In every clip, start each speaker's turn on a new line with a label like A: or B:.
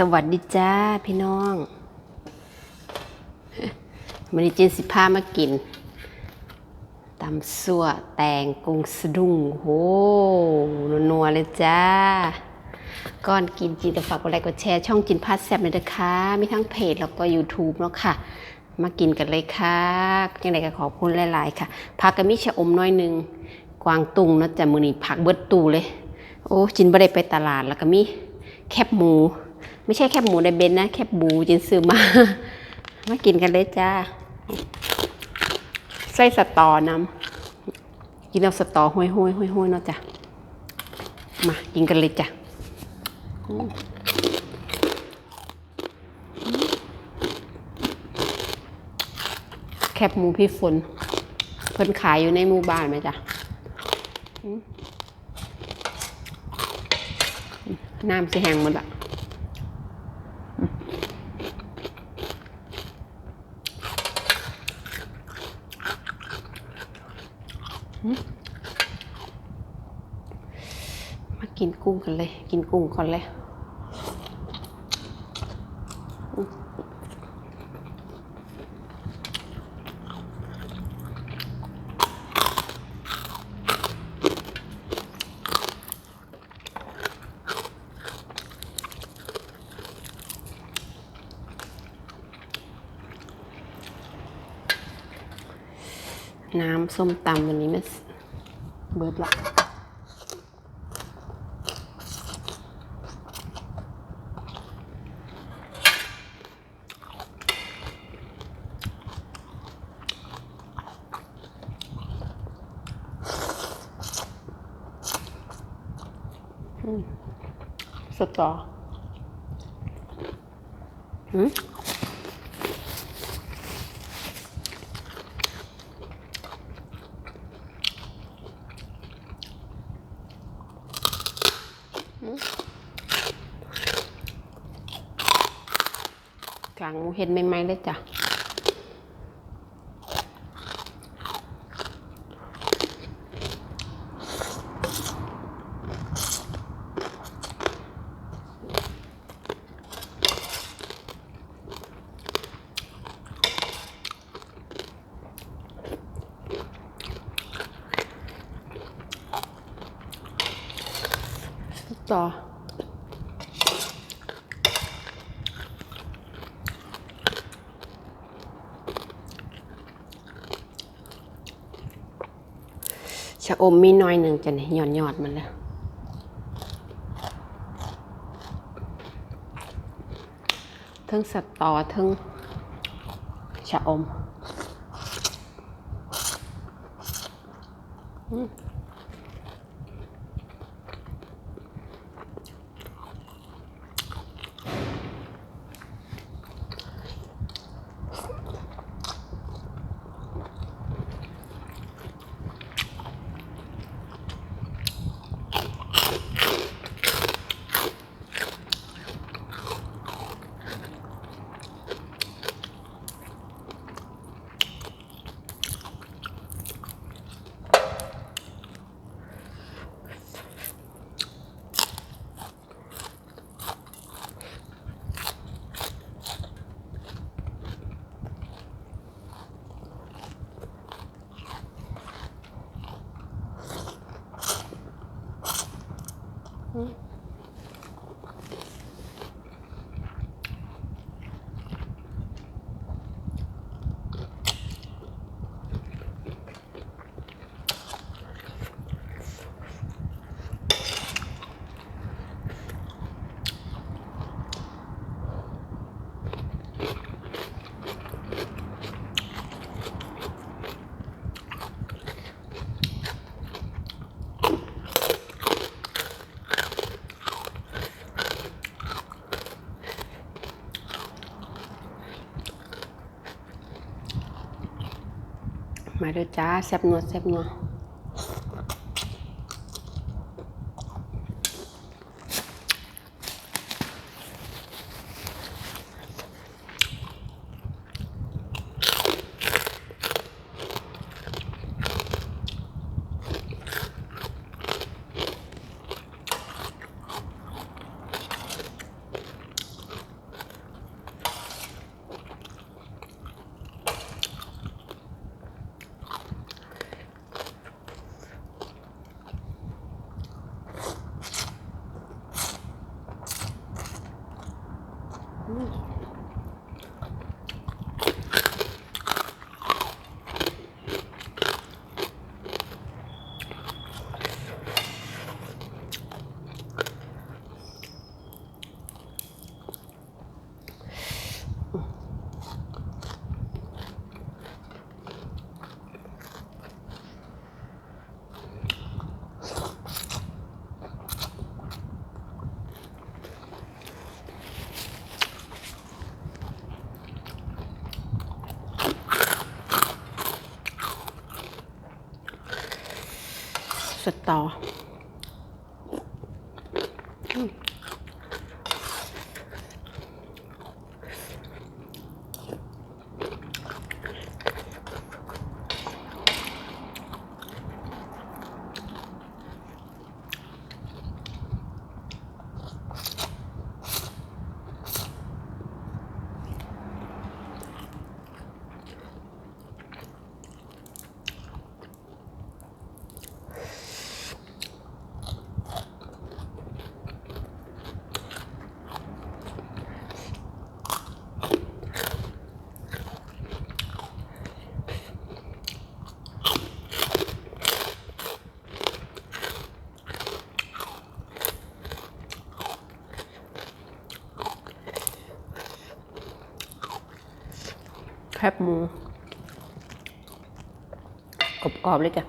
A: สวัสดีจ้าพี่น้องมันนี้จินสิพามากินตำสั่วแตงกุงสะดุ้งโหนัวๆเลยจ้า ก่อนกินจีนจะฝากกดไลค์กดแชร์ช่องจินพัดแซบเลยนะคะ มีทั้งเพจแล้วก็ YouTube แล้วค่ะ มากินกันเลยค่ะยังไงก็ขอบคุณหลาย ๆ ค่ะผักกระมิชะอมน้อยหนึ่งกวางตุงเนาะจ้ะมือนี้ผักเบิดตูเลย โอ้จินบ่ได้ไปตลาดแล้วก็มีแคบหมู ไม่ใช่แคบหมูในเบนนะแคบหมูจินซื้อมา มากินกันเลยจ้า ใส่สตอน้ำกินเอาสตอห้อยห้อยห้อยห้อยเนาะจ้ะมากินกันเลยจ้ะแคบหมูพี่ฝน เพิ่นขายอยู่ในหมู่บ้านไหมจ๊ะอืมน้ำสิแห้งหมดละอืมมา กินกุ้งกันเลย กินกุ้งก่อนเลยน้ำส้มตำวันนี้มันเบิดละ สตออืมกลางเห็นใหม่ๆเลยจ้ะ ต่ อ ชะอมมีน้อยหนึ่งจะเนี่ยหย่อนยอดมันแล้วทั้งสตอทั้งชะอม อืม มาเด้อจ้าแซ่บนัวแซ่บนัว สตอ แคบหมูกรอบๆเลยจ้ะ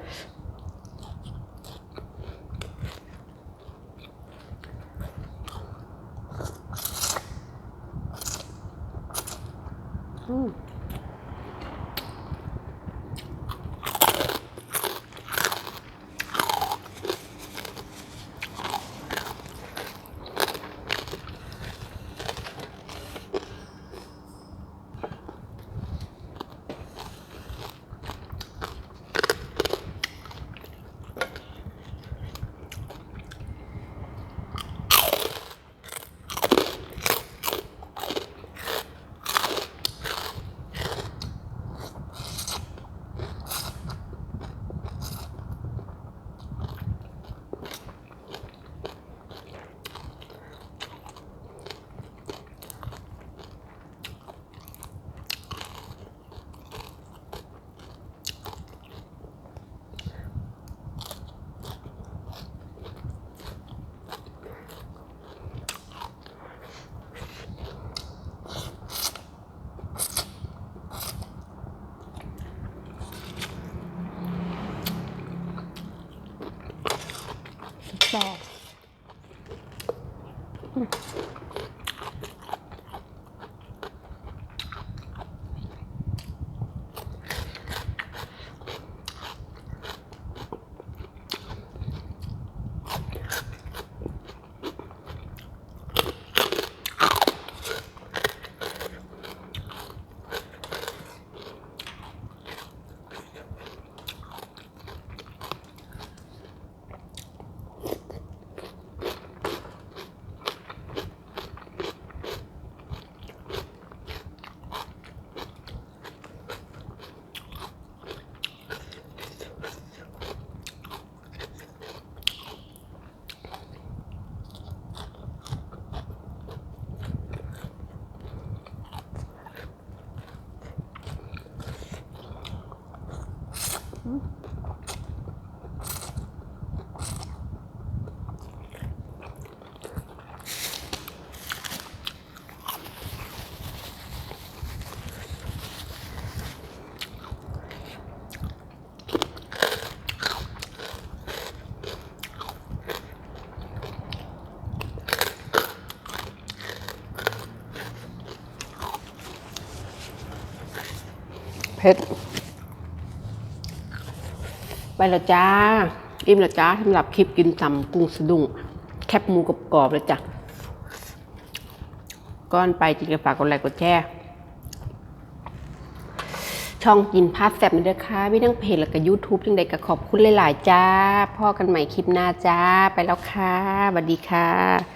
A: ต่ ผ็ด ไปแล้วจ้า อิ่มแล้วจ้าสำหรับคลิปกินตำกุ้งสะดุ้งแคบหมูกรอบๆเลยจ้ะก่อนไปจินกระฝากกดไลค์กดแชร์ช่องกินพาสแซ่บนี่เด้อค่ะมีทั้งเพจแล้วก็ YouTube จังใดก็ขอบคุณหลาย ๆ จ้าพ่อกันใหม่คลิปหน้าจ้า ไปแล้วค่ะสวัสดีค่ะ